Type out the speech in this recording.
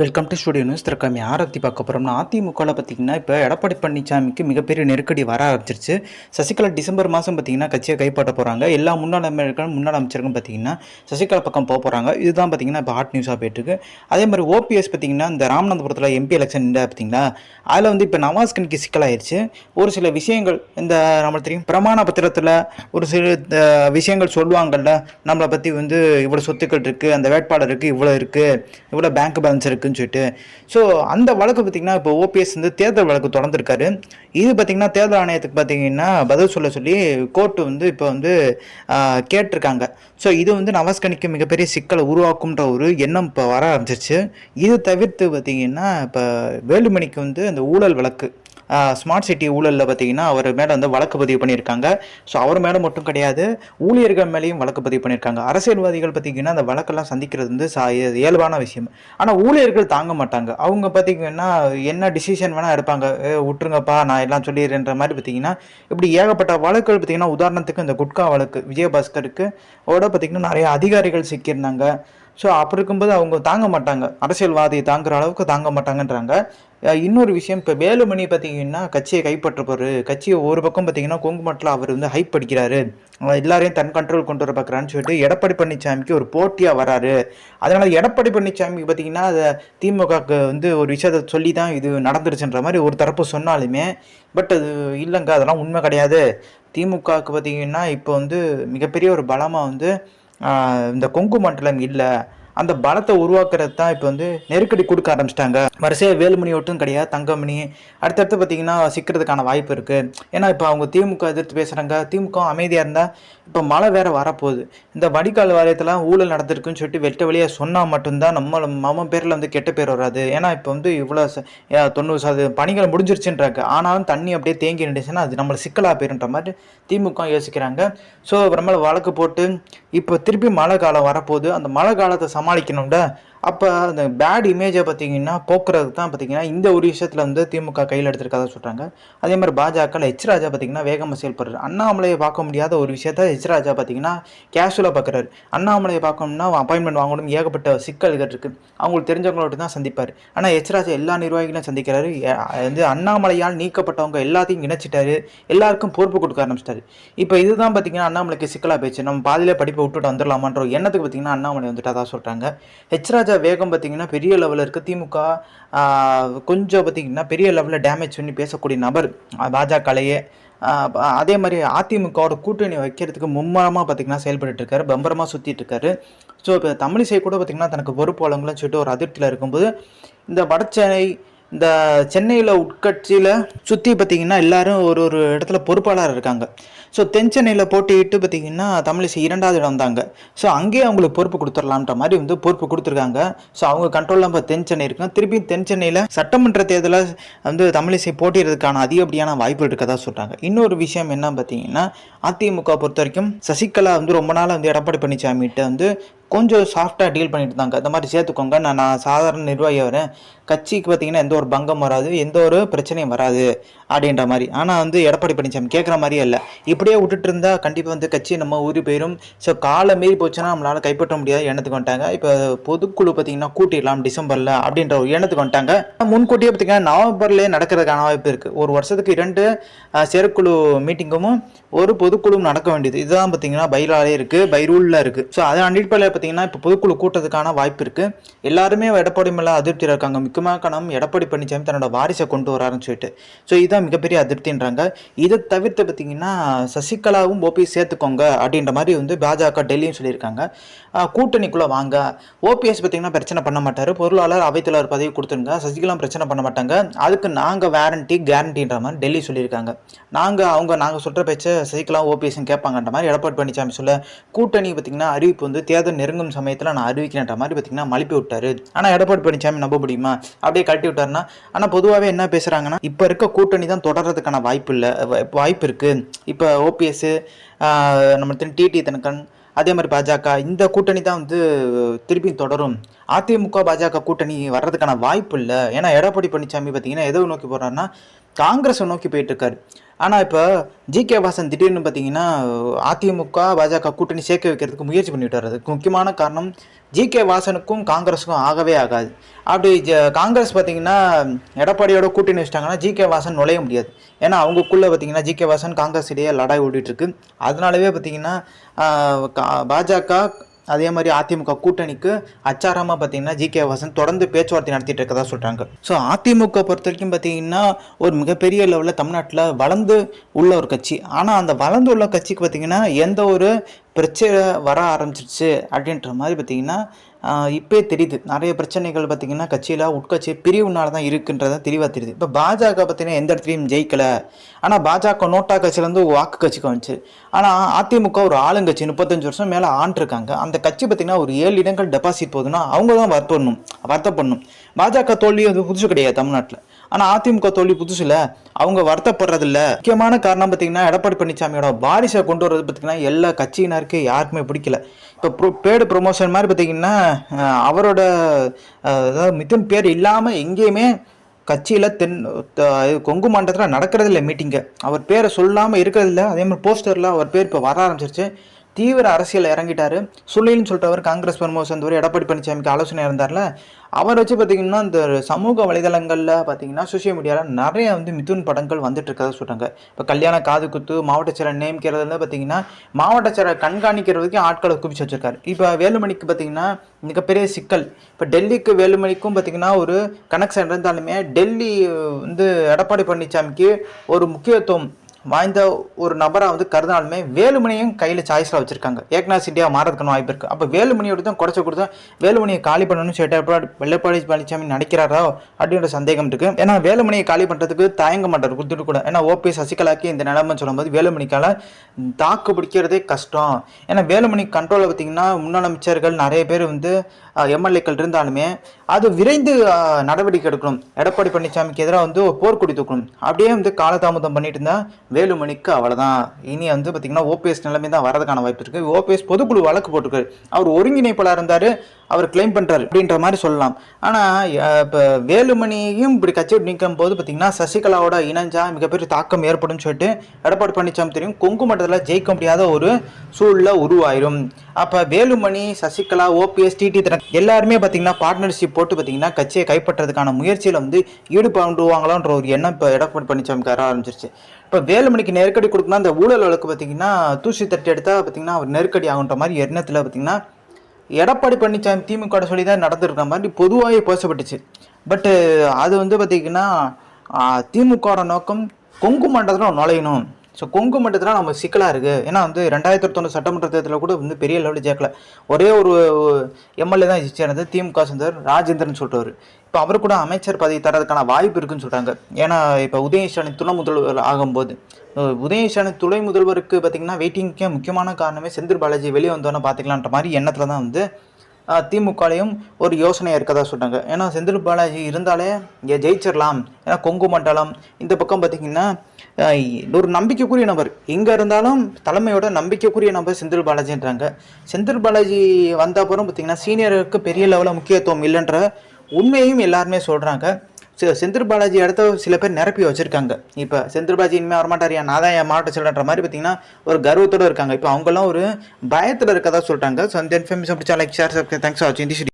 Welcome to studio news திறக்காமி ஆரத்தி பார்க்க போகிறோம்னா அதிமுகவில் பார்த்திங்கன்னா இப்போ எடப்பாடி பழனிசாமிக்கு மிகப்பெரிய நெருக்கடி வர ஆரம்பிச்சிருச்சு. சசிகலா டிசம்பர் மாதம் பார்த்தீங்கன்னா கட்சியை கைப்பற்ற போகிறாங்க எல்லா முன்னாள் அமைச்சர்களும் முன்னாள் அமைச்சருக்கும் பார்த்தீங்கன்னா சசிகலா பக்கம் போக போகிறாங்க இதுதான் பார்த்தீங்கன்னா இப்போ ஹாட் நியூஸாக போயிட்டுருக்கு அதே மாதிரி ஓபிஎஸ் பார்த்திங்கன்னா இந்த ராமநாதபுரத்தில் எம்பி எலெக்ஷன் இந்த பார்த்தீங்களா அதில் வந்து இப்போ நவாஸ் கணிக்கு சிக்கலாயிருச்சு. ஒரு சில விஷயங்கள் இந்த நம்மளுக்கு தெரியும் பிரமாண பத்திரத்தில் ஒரு சில விஷயங்கள் சொல்லுவாங்கல்ல நம்மளை பற்றி வந்து இவ்வளோ சொத்துக்கள் இருக்குது அந்த வேட்பாளருக்கு இவ்வளோ இருக்குது இவ்வளோ பேங்க் பேலன்ஸ் இருக்குது அப்படின்னு சொல்லிட்டு. ஸோ அந்த வழக்கு பார்த்திங்கன்னா இப்போ ஓபிஎஸ் வந்து தேர்தல் வழக்கு தொடர்ந்துருக்காரு. இது பார்த்திங்கன்னா தேர்தல் ஆணையத்துக்கு பார்த்திங்கன்னா பதில் சொல்ல சொல்லி கோர்ட்டு வந்து இப்போ வந்து கேட்டிருக்காங்க. ஸோ இது வந்து நவாஸ்கனிக்கு மிகப்பெரிய சிக்கலை உருவாக்கும்ன்ற ஒரு எண்ணம் இப்போ வர ஆரம்பிச்சிருச்சு. இது தவிர்த்து பார்த்திங்கன்னா இப்போ வேலுமணிக்கு வந்து அந்த ஊழல் வழக்கு ஸ்மார்ட் சிட்டி ஊழலில் பார்த்தீங்கன்னா அவர் மேலே வந்து வழக்கு பதிவு பண்ணியிருக்காங்க. ஸோ அவர் மேலே மட்டும் கிடையாது ஊழியர்கள் மேலேயும் வழக்கு பதிவு பண்ணியிருக்காங்க. அரசியல்வாதிகள் பார்த்தீங்கன்னா அந்த வழக்கெல்லாம் சந்திக்கிறது வந்து சா இயல்பான விஷயம். ஆனால் ஊழியர்கள் தாங்க மாட்டாங்க. அவங்க பார்த்தீங்கன்னா என்ன டிசிஷன் வேணால் எடுப்பாங்க. விட்டுருங்கப்பா நான் எல்லாம் சொல்லிடுறேன்ற மாதிரி பார்த்தீங்கன்னா இப்படி ஏகப்பட்ட வழக்குகள் பார்த்தீங்கன்னா உதாரணத்துக்கு இந்த குட்கா வழக்கு விஜயபாஸ்கருக்கு ஓட பார்த்தீங்கன்னா நிறைய அதிகாரிகள் சிக்கியிருந்தாங்க. ஸோ அப்படி இருக்கும்போது அவங்க தாங்க மாட்டாங்க. அரசியல்வாதியை தாங்குற அளவுக்கு தாங்க மாட்டாங்கன்றாங்க. இன்னொரு விஷயம் இப்போ வேலுமணி பார்த்தீங்கன்னா கட்சியை கைப்பற்ற போகிறாரு கட்சியை ஒரு பக்கம் பார்த்தீங்கன்னா கொங்குமட்டில் அவர் வந்து ஹைப் படிக்கிறாரு எல்லாரையும் தன் கண்ட்ரோல் கொண்டு வர பார்க்குறான்னு சொல்லிட்டு எடப்பாடி பழனிசாமிக்கு ஒரு போட்டியாக வராரு. அதனால் எடப்பாடி பழனிசாமிக்கு பார்த்தீங்கன்னா அதை திமுகவுக்கு வந்து ஒரு விஷயத்தை சொல்லி தான் இது நடந்துருச்சுன்ற மாதிரி ஒரு தரப்பு சொன்னாலுமே பட் அது இல்லைங்க அதெல்லாம் உண்மை கிடையாது. திமுகவுக்கு பார்த்தீங்கன்னா இப்போ வந்து மிகப்பெரிய ஒரு பலமாக வந்து இந்த கொங்கு மண்டலம் இல்லை. அந்த பலத்தை உருவாக்குறது தான் இப்போ வந்து நெருக்கடி கொடுக்க ஆரம்பிச்சிட்டாங்க. வரிசையாக வேலுமணி ஒட்டும் கிடையாது தங்கமணி. அடுத்தடுத்து பார்த்தீங்கன்னா சிக்கிறதுக்கான வாய்ப்பு இருக்குது ஏன்னா இப்போ அவங்க திமுக எதிர்த்து பேசுகிறாங்க திமுக அமைதியாக இருந்தால் இப்போ மழை வேறு வரப்போகுது. இந்த வடிகால் வாரியத்தெல்லாம் ஊழல் நடந்திருக்குன்னு சொல்லிட்டு வெட்ட வெளியாக சொன்னால் மட்டும்தான் நம்ம நம்ம பேரில் வந்து கெட்ட பேர் வராது. ஏன்னா இப்போ வந்து இவ்வளோ ச- தொண்ணூறு சதவீதம் பணிகள் முடிஞ்சிருச்சுன்றாங்க. ஆனாலும் தண்ணி அப்படியே தேங்கி நின்றுச்சுன்னா அது நம்மளை சிக்கலாக போயிருன்ற மாதிரி திமுக யோசிக்கிறாங்க. ஸோ அப்புறமேல வழக்கு போட்டு இப்போ திருப்பி மழை காலம் வரப்போகுது. அந்த மழை காலத்தை சமாளிக்கணும்ல அப்போ அந்த பேட் இமேஜை பார்த்தீங்கன்னா போக்குறதுக்கு தான் பார்த்தீங்கன்னா இந்த ஒரு விஷயத்தில் வந்து திமுக கையில் எடுத்திருக்கதா சொல்கிறாங்க அதே மாதிரி பாஜகவில் எச் ராஜா பார்த்தீங்கன்னா வேகமாக செயல்படுறாரு. அண்ணாமலையை பார்க்க முடியாத ஒரு விஷயத்த எச் ராஜா பார்த்தீங்கன்னா கேஷுவலாக பார்க்குறாரு அண்ணாமலையை பார்க்கணும்னா அப்பாயின்மெண்ட் வாங்கணும் ஏகப்பட்ட சிக்கல்கள் இருக்குது அவங்களுக்கு தெரிஞ்சவங்களோட தான் சந்திப்பார். ஆனால் எச் ராஜா எல்லா நிர்வாகிகளையும் சந்திக்கிறாரு. வந்து அண்ணாமலையால் நீக்கப்பட்டவங்க எல்லாத்தையும் இணைச்சிட்டாரு. எல்லாருக்கும் பொறுப்பு கொடுக்க ஆரம்பிச்சிட்டாரு. இப்போ இதுதான் பார்த்தீங்கன்னா அண்ணாமலைக்கு சிக்கலாக போயிடுச்சு. நம்ம பாதியிலே படிப்பை விட்டுட்டு வந்துடலாமான்ற ஒரு எண்ணத்துக்கு பார்த்தீங்கன்னா அண்ணாமலை வந்துட்டு அதான் சொல்கிறாங்க ஹெச் ராஜா வேகம் பார்த்தீங்கன்னா பெரிய லெவலில் இருக்குது திமுக கொஞ்சம் பார்த்தீங்கன்னா பெரிய லெவலில் டேமேஜ் பண்ணி பேசக்கூடிய நபர் பாஜகலையே. அதே மாதிரி அதிமுகவோட கூட்டணி வைக்கிறதுக்கு மும்மரமாக பார்த்தீங்கன்னா செயல்பட்டு இருக்காரு. பம்பரமாக சுற்றிட்டு இருக்காரு. ஸோ இப்போ தமிழிசை கூட பார்த்தீங்கன்னா தனக்கு பொறுப்பு வழங்கலன்னு சொல்லிட்டு ஒரு அதிருப்தியில் இருக்கும்போது இந்த வடச்சென்னை இந்த சென்னையில் உட்கட்சியில் சுற்றி பார்த்தீங்கன்னா எல்லாரும் ஒரு ஒரு இடத்துல பொறுப்பாளர் இருக்காங்க. ஸோ தென் சென்னையில் போட்டியிட்டு பார்த்தீங்கன்னா தமிழிசை இரண்டாவது இடம் வந்தாங்க ஸோ அங்கேயே அவங்களுக்கு பொறுப்பு கொடுத்துடலாம்ன்ற மாதிரி வந்து பொறுப்பு கொடுத்துருக்காங்க. ஸோ அவங்க கண்ட்ரோலில் இப்போ தென் சென்னை இருக்கும் திருப்பி தென் சென்னையில் சட்டமன்ற தேர்தலில் வந்து தமிழிசை போட்டியிடுறதுக்கான அதிகப்படியான வாய்ப்பு இருக்கதா சொல்கிறாங்க இன்னொரு விஷயம் என்ன பார்த்தீங்கன்னா அதிமுக பொறுத்த வரைக்கும் சசிகலா வந்து ரொம்ப நாளாக வந்து எடப்பாடி பழனிசாமிகிட்ட வந்து கொஞ்சம் சாஃப்டாக டீல் பண்ணிட்டு இருந்தாங்க. இந்த மாதிரி சேர்த்துக்கோங்க. நான் நான் சாதாரண நிர்வாகி வரேன் கட்சிக்கு பார்த்தீங்கன்னா எந்த ஒரு பங்கம் வராது எந்த ஒரு பிரச்சனையும் வராது அப்படின்ற மாதிரி. ஆனால் வந்து எடப்பாடி பழனிசாமி கேட்குற மாதிரியே இல்லை. இப்படியே விட்டுட்டு இருந்தால் கண்டிப்பாக வந்து கட்சி நம்ம ஊறி போயிடும் ஸோ காலம் மீறி போச்சுன்னா நம்மளால் கைப்பற்ற முடியாத எண்ணத்துக்கு வந்துட்டாங்க? இப்போ பொதுக்குழு பார்த்தீங்கன்னா கூட்டிடலாம் டிசம்பரில் அப்படின்ற ஒரு எண்ணத்துக்கு வந்துட்டாங்க. முன்கூட்டியே பார்த்தீங்கன்னா நவம்பர்லேயே நடக்கிறதுக்கான வாய்ப்பு இருக்குது ஒரு வருஷத்துக்கு இரண்டு செயற்குழு மீட்டிங்கும் ஒரு பொதுக்குழுவும் நடக்க வேண்டியது. இதுதான் பார்த்தீங்கன்னா பைலாலே இருக்குது பைரூலில் இருக்குது ஸோ அதை அடிப்படையில் பார்த்தீங்கன்னா இப்போ பொதுக்குழு கூட்டத்துக்கான வாய்ப்பு இருக்குது எல்லாருமே எடப்பாடி மேலே அதிருப்தியில் இருக்காங்க. முக்கியமாக கணம் எடப்பாடி பழனிசாமி தன்னோட வாரிசை கொண்டு வராருன்னு சொல்லிட்டு. ஸோ இதுதான் மிகப்பெரிய அதிருப்தின்றாங்க. இதை தவிர்த்து பார்த்தீங்கன்னா சசிகலாவும் ஓபிஎஸ் சேர்த்துக்கோங்க அப்படின்ற மாதிரி வந்து பாஜக டெல்லியும் சொல்லியிருக்காங்க. கூட்டணிக்குள்ளே வாங்க. ஓபிஎஸ் பார்த்தீங்கன்னா பிரச்சனை பண்ண மாட்டார். பொருளாளர் அவைத்தலைவர் பதவி கொடுத்துருங்க. சசிகலா பிரச்சனை பண்ண மாட்டாங்க. அதுக்கு நாங்கள் வேரண்டி கேரண்டின்ற மாதிரி டெல்லி சொல்லியிருக்காங்க. நாங்கள் அவங்க நாங்கள் சொல்கிற பேச்சை சசிகலா ஓபிஎஸ்ன்னு கேட்பாங்கன்ற மாதிரி எடப்பாடி பழனிசாமி சொல்ல கூட்டணி பார்த்தீங்கன்னா அறிவிப்பு வந்து தேர்தல் நெருங்கும் சமயத்தில் நான் அறிவிக்கிறேன்ற மாதிரி பார்த்தீங்கன்னா மழுப்பி விட்டார். ஆனால் எடப்பாடி பழனிசாமி நம்ப முடியுமா? அப்படியே கழட்டி விட்டாருன்னா ஆனால் பொதுவாகவே என்ன பேசுகிறாங்கன்னா இப்போ இருக்க கூட்டணி தான் தொடர்றதுக்கான வாய்ப்பு இல்லை வாய்ப்பு இருக்குது இப்போ ஓபிஎஸ் நம்ம டிடி தனக்கன் அதே மாதிரி பாஜக இந்த கூட்டணி தான் வந்து திருப்பி தொடரும். அதிமுக பாஜக கூட்டணி வர்றதுக்கான வாய்ப்பு இல்லை ஏன்னா எடப்பாடி பழனிசாமி பார்த்தீங்கன்னா எதை நோக்கி போகிறாருன்னா காங்கிரஸை நோக்கி போயிட்டு இருக்காரு ஆனால் இப்போ ஜி கே வாசன் திடீர்னு பார்த்தீங்கன்னா அதிமுக பாஜக கூட்டணி சேர்க்க வைக்கிறதுக்கு முயற்சி பண்ணிட்டு வர்றது முக்கியமான காரணம் ஜி கே வாசனுக்கும் காங்கிரஸுக்கும் ஆகவே ஆகாது. அப்படி ஜ- காங்கிரஸ் பார்த்தீங்கன்னா எடப்பாடியோட கூட்டணி வச்சிட்டாங்கன்னா ஜி கே வாசன் நுழைய முடியாது. ஏன்னா அவங்களுக்குள்ளே பார்த்தீங்கன்னா ஜி கே வாசன் காங்கிரஸ் இடையே லடாய் ஓடிட்டுருக்கு. அதனாலவே பார்த்தீங்கன்னா கா- பாஜக அதே மாதிரி அதிமுக கூட்டணிக்கு அச்சாரமாக பார்த்தீங்கன்னா ஜி கே வாசன் தொடர்ந்து பேச்சுவார்த்தை நடத்திட்டு இருக்கதா சொல்கிறாங்க ஸோ அதிமுக பொறுத்த வரைக்கும் பார்த்தீங்கன்னா ஒரு மிகப்பெரிய லெவலில் தமிழ்நாட்டில் வளர்ந்து உள்ள ஒரு கட்சி. ஆனால் அந்த வளர்ந்து உள்ள கட்சிக்கு பார்த்தீங்கன்னா எந்த ஒரு பிரச்சனை வர ஆரம்பிச்சிருச்சு அப்படின்ற மாதிரி பார்த்தீங்கன்னா இப்போ தெரியுது. நிறைய பிரச்சனைகள் பார்த்திங்கன்னா கட்சியில் உட்கட்சி பிரிவுனால தான் இருக்குன்றத தெளிவாக தெரியுது. இப்போ பாஜக பார்த்தீங்கன்னா எந்த இடத்துலையும் ஜெயிக்கலை. ஆனால் பாஜக நோட்டா கட்சியிலேருந்து வாக்கு கட்சிக்கு வந்துச்சு ஆனால் அதிமுக ஒரு ஆளுங்கட்சி முப்பத்தஞ்சு வருஷம் மேலே ஆண்டிருக்காங்க. அந்த கட்சி பார்த்திங்கன்னா ஒரு ஏழு இடங்கள் டெபாசிட் போகுதுன்னா அவங்க தான் வருத்தப்படணும். வருத்தப்படணும். பாஜக தோல்வி அது புதுசு கிடையாது தமிழ்நாட்டில். ஆனால் அதிமுக தோல்வி புதுசில் அவங்க வருத்தப்படுறதில்ல. முக்கியமான காரணம் பார்த்தீங்கன்னா எடப்பாடி பழனிசாமியோட வாரிசை கொண்டு வர்றது பார்த்தீங்கன்னா எல்லா கட்சியினருக்கு யாருக்குமே பிடிக்கல. இப்போ ப்ரோ பேடு ப்ரொமோஷன் மாதிரி பார்த்தீங்கன்னா அவரோட அதாவது மிதன் பேர் இல்லாமல் எங்கேயுமே கட்சியில் தென் கொங்கு மண்டலத்தில் நடக்கிறதில்ல மீட்டிங்கு அவர் பேரை சொல்லாமல் இருக்கிறதில்ல. அதே மாதிரி போஸ்டரில் அவர் பேர் இப்போ வர ஆரம்பிச்சிருச்சு. தீவிர அரசியல் இறங்கிட்டாரு. சொல்லிட்டு அவர் காங்கிரஸ் பிரமுக சேர்ந்தவர் எடப்பாடி பழனிசாமிக்கு ஆலோசனை இருந்தார்ல அவர் வச்சு பார்த்தீங்கன்னா இந்த சமூக வலைதளங்களில் பார்த்தீங்கன்னா சோஷியல் மீடியாவில் நிறைய வந்து மிதுன் படங்கள் வந்துட்டு இருக்கதா சொல்கிறாங்க இப்போ கல்யாண காது குத்து மாவட்ட செயலர் நியமிக்கிறதுல பார்த்தீங்கன்னா மாவட்ட செயலர் கண்காணிக்கிறதுக்கு ஆட்களை குவிச்சு வச்சுருக்காரு. இப்போ வேலுமணிக்கு பார்த்தீங்கன்னா மிகப்பெரிய சிக்கல். இப்போ டெல்லிக்கு வேலுமணிக்கும் பார்த்தீங்கன்னா ஒரு கனெக்ஷன் இருந்தாலுமே டெல்லி வந்து எடப்பாடி பழனிசாமிக்கு ஒரு முக்கியத்துவம். வாய்ந்த ஒரு நபராக வந்து கருதினாலுமே வேலுமணியும் கையில் சாய்ஸில் வச்சுருக்காங்க. ஏக்நாத் சிண்டியா மாறதுக்கான வாய்ப்பு இருக்குது அப்போ வேலுமணியோட தான் குறைச்ச கொடுத்தா வேலுமணியை காலி பண்ணணும்னு சொல்லிட்டு வெள்ளப்பாடி பழனிசாமி நடிக்கிறாரோ அப்படின்ற சந்தேகம் இருக்குது ஏன்னா வேலுமணியை காலி பண்ணுறதுக்கு தயங்க மாட்டார் கொடுத்துட்டு கூட. ஏன்னா ஓபி சசிகலாக்கு இந்த நிலைமை சொல்லும்போது வேலுமணிக்கால தாக்கு பிடிக்கிறதே கஷ்டம். ஏன்னா வேலுமணி கண்ட்ரோலில் பார்த்தீங்கன்னா முன்னாள் அமைச்சர்கள் நிறைய பேர் வந்து எம்எல்ஏக்கள் இருந்தாலுமே அது விரைந்து நடவடிக்கை எடுக்கணும். எடப்பாடி பழனிசாமிக்கு எதிராக வந்து போர்க்குடி தூக்கணும். அப்படியே வந்து காலதாமதம் பண்ணிட்டு இருந்தா வேலுமணிக்கு அவ்வளோதான் இனி வந்து பார்த்தீங்கன்னா ஓபிஎஸ் நிலைமை தான் வரதுக்கான வாய்ப்பு இருக்குது ஓபிஎஸ் பொதுக்குழு வழக்கு போட்டிருக்காரு அவர் ஒருங்கிணைப்பாளர் இருந்தார் அவர் கிளைம் பண்ணுறாரு அப்படின்ற மாதிரி சொல்லலாம். ஆனால் இப்போ வேலுமணியும் இப்படி கட்சி நிற்கும் போது பார்த்தீங்கன்னா சசிகலாவோட இணைஞ்சா மிகப்பெரிய தாக்கம் ஏற்படும் சொல்லிட்டு எடப்பாடி பழனிசாமி தெரியும். கொங்கு மண்டலத்தில் ஜெயிக்க முடியாத ஒரு சூழலில் உருவாயிரும். அப்போ வேலுமணி சசிகலா ஓபிஎஸ் டிடி திறன் எல்லாருமே பார்த்தீங்கன்னா பார்ட்னர்ஷிப் போட்டு பார்த்தீங்கன்னா கட்சியை கைப்பற்றதுக்கான முயற்சியில் வந்து ஈடுபடுவாங்களான்ற ஒரு எண்ணம் இப்போ எடப்பாடி பழனிசாமிக்கு வர ஆரம்பிச்சிருச்சு. இப்போ வேலுமணிக்கு நெருக்கடி கொடுக்கணும் அந்த ஊழல் வழக்கு பார்த்தீங்கன்னா தூசி தட்டி எடுத்தால் பார்த்தீங்கன்னா அவர் நெருக்கடி ஆகுன்ற மாதிரி எண்ணத்தில் பார்த்தீங்கன்னா எடப்பாடி பழனிசாமி திமுக சொல்லி தான் நடந்திருக்கிற மாதிரி பொதுவாகவே பேசப்பட்டுச்சு. பட்டு அது வந்து பார்த்திங்கன்னா திமுகவோட நோக்கம் கொங்கு மண்டலத்தில் நுழையணும். ஸோ கொங்கு மண்டலத்தில் நம்ம சிக்கலாக இருக்குது ஏன்னா வந்து ரெண்டாயிரத்தி தொண்ணூறு சட்டமன்ற தேர்தலில் கூட வந்து பெரிய லெவலில் ஜெயிக்கல. ஒரே ஒரு எம்எல்ஏ தான் சேர்ந்தது திமுக சேர்ந்தவர் ராஜேந்திரன் சொல்கிறவர் இப்போ அவர் கூட அமைச்சர் பதவி தரதுக்கான வாய்ப்பு இருக்குன்னு சொல்கிறாங்க ஏன்னா இப்போ உதயநிதி துணை முதல்வர் ஆகும்போது அஹ் துணை முதல்வருக்கு பார்த்தீங்கன்னா வெயிட்டிங்க்கே முக்கியமான காரணமே செந்தில் பாலாஜி வெளியே வந்தோன்னே பார்த்துக்கலான்ற மாதிரி எண்ணத்தில் தான் வந்து திமுகலையும் ஒரு யோசனை இருக்கதா சொல்கிறாங்க ஏன்னா செந்தில் பாலாஜி இருந்தாலே இங்கே ஜெயிச்சிடலாம் ஏன்னா கொங்கு மண்டலம் இந்த பக்கம் பார்த்தீங்கன்னா ஒரு நம்பிக்கைக்குரிய நபர். எங்கே இருந்தாலும் தலைமையோட நம்பிக்கைக்குரிய நபர் செந்தில் பாலாஜின்றாங்க. செந்தில் பாலாஜி வந்த அப்புறம் பார்த்தீங்கன்னா சீனியருக்கு பெரிய லெவலில் முக்கியத்துவம் இல்லைன்ற உண்மையும் எல்லாருமே சொல்கிறாங்க செந்தில் பாலாஜி இடத்த சில பேர் நிரப்பி வச்சுருக்காங்க. இப்போ செந்தில் பாலாஜி இனிமேல் வரமாட்டாரியா? நான் தான் என் மாவட்ட செல்ற மாதிரி பார்த்தீங்கன்னா ஒரு கர்வத்தோடு இருக்காங்க. இப்போ அவங்கெல்லாம் ஒரு பயத்தில் இருக்கதா சொல்கிறாங்க ஸோ அந்த இன்ஃபர்மேஷன் பிடிச்சா லைக் ஷேர் தேங்க்ஸ் ஆச்சு